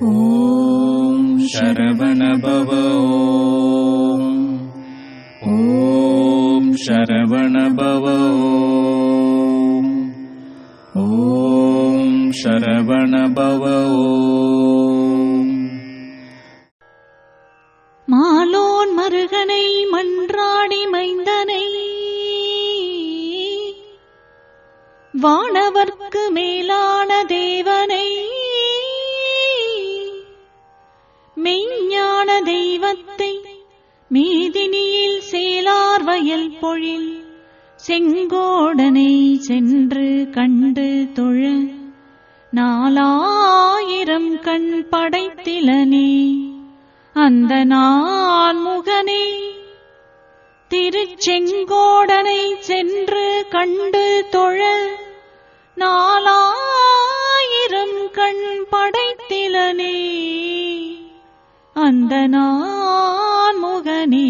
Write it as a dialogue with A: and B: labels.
A: ॐ शरवणभव ॐ शरवणभव ॐ शरवणभव
B: மாலோன் மருகனை மன்றாடி மைந்தனை வானவர்க்கு மெய்ஞான தெய்வத்தை மீதினியில் சேலார் வயல் பொழில் செங்கோடனை சென்று கண்டு தொழ நாலாயிரம் கண் படைத்திலனே அந்த நாள் முகனே. திருச்செங்கோடனை சென்று கண்டு தொழ நாலாயிரம் கண் படைத்திலனே. அந்த நான் முகனே.